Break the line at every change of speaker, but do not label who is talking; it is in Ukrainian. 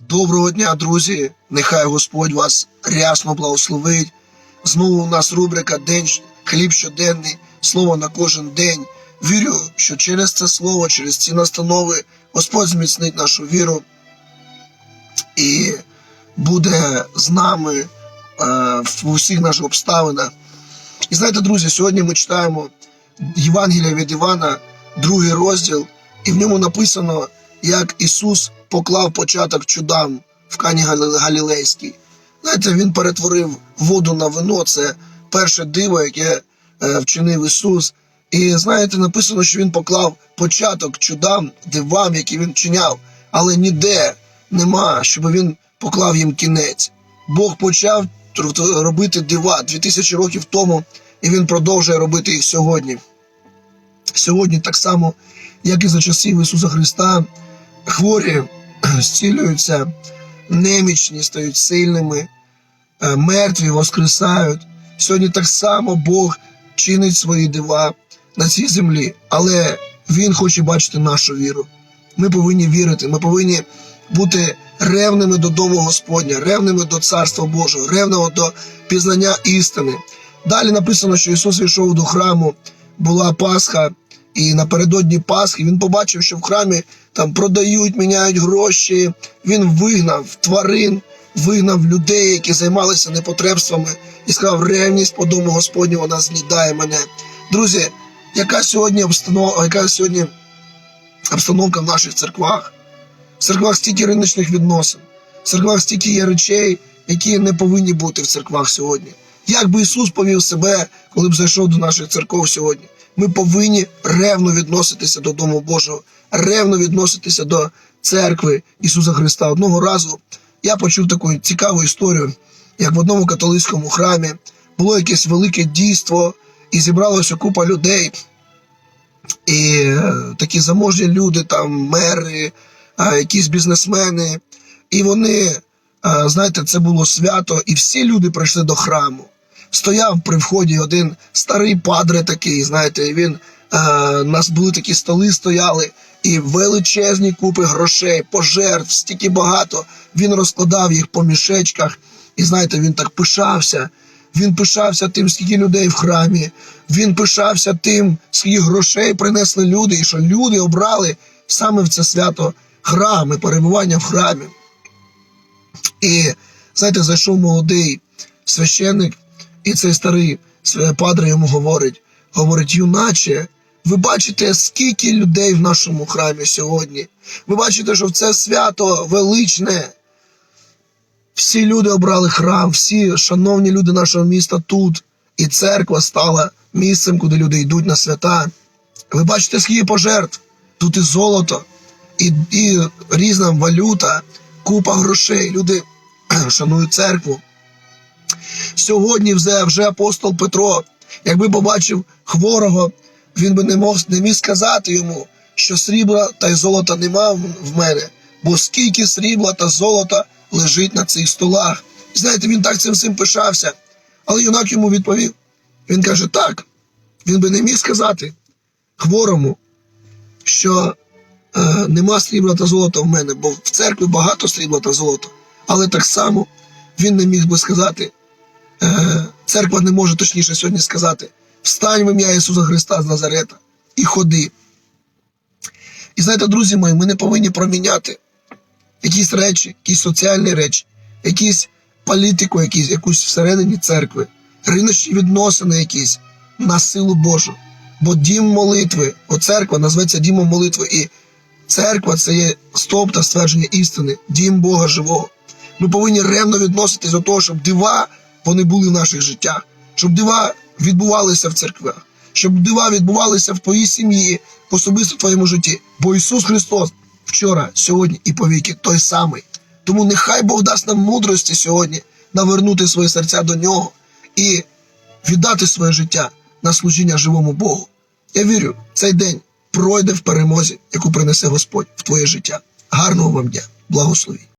Доброго дня, друзі! Нехай Господь вас рясно благословить. Знову у нас рубрика День хліб щоденний, слово на кожен день. Вірю, що через це слово, через ці настанови Господь зміцнить нашу віру і буде з нами е, в усіх наших обставинах. І знаєте, друзі, сьогодні ми читаємо Євангелія від Івана, другий розділ, і в ньому написано, як Ісус поклав початок чудам в Кані Галілейській. Знаєте, він перетворив воду на вино. Це перше диво, яке е, вчинив Ісус. І знаєте, написано, що він поклав початок чудам, дивам, які він вчиняв, але ніде нема, щоб він поклав їм кінець. Бог почав робити дива 2000 років тому, і він продовжує робити їх сьогодні. Сьогодні, так само, як і за часів Ісуса Христа, хворі зцілюються, немічні стають сильними, е, мертві воскресають. Сьогодні так само Бог чинить свої дива на цій землі, але Він хоче бачити нашу віру. Ми повинні вірити, ми повинні бути ревними до дому Господня, ревними до Царства Божого, ревними до пізнання істини. Далі написано, що Ісус йшов до храму, була Пасха, і напередодні Пасхи він побачив, що в храмі там продають, міняють гроші. Він вигнав тварин, вигнав людей, які займалися непотребствами, і сказав: ревність по дому Господню, вона з'їдає мене. Друзі, яка сьогодні обстанова, яка сьогодні обстановка в наших церквах? В церквах стільки риночних відносин, в церквах стільки є речей, які не повинні бути в церквах сьогодні. Як би Ісус повів себе, коли б зайшов до наших церков сьогодні? Ми повинні ревно відноситися до Дому Божого, ревно відноситися до церкви Ісуса Христа. Одного разу я почув таку цікаву історію, як в одному католицькому храмі було якесь велике дійство, і зібралося купа людей. І е, такі заможні люди, там мери, якісь бізнесмени. І вони, знаєте, це було свято, і всі люди прийшли до храму. Стояв при вході один старий падре такий, знаєте, і він у нас були такі столи, стояли, і величезні купи грошей, пожертв, стільки багато. Він розкладав їх по мішечках, і знаєте, він так пишався. Він пишався тим, скільки людей в храмі. Він пишався тим, скільки грошей принесли люди, і що люди обрали саме в це свято храм і перебування в храмі. І знаєте, зайшов молодий священник, і цей старий свя- падре йому говорить: говорить, юначе, ви бачите, скільки людей в нашому храмі сьогодні. Ви бачите, що це свято величне. Всі люди обрали храм, всі шановні люди нашого міста тут, і церква стала місцем, куди люди йдуть на свята. Ви бачите, скільки пожертв. Тут і золото, і, і різна валюта, купа грошей. Люди шанують церкву. Сьогодні вже, апостол Петро, якби побачив хворого, він би не мог не міг сказати йому, що срібла та й золота нема в мене, бо скільки срібла та золота лежить на цих столах. Знаєте, він так цим всім пишався. Але юнак йому відповів. Він каже: так, він би не міг сказати хворому, що е, нема срібла та золота в мене, бо в церкві багато срібла та золота. Але так само він не міг би сказати, церква не може точніше сьогодні сказати: встань в ім'я Ісуса Христа з Назарета і ходи. І знаєте, друзі мої, ми не повинні проміняти якісь речі, якісь соціальні речі, якісь політику, якісь, якусь всередині церкви, риночні відносини якісь на силу Божу. Бо дім молитви, о церква називається дімом молитви, і церква це є стоп та ствердження істини, дім Бога живого. Ми повинні ревно відноситись до того, щоб дива вони були в наших життях, щоб дива відбувалися в церквах, щоб дива відбувалися в твоїй сім'ї, особисто в твоєму житті. Бо Ісус Христос вчора, сьогодні і повіки той самий. Тому нехай Бог дасть нам мудрості сьогодні навернути своє серця до нього і віддати своє життя на служіння живому Богу. Я вірю, цей день пройде в перемозі, яку принесе Господь в твоє життя. Гарного вам дня, благословінь.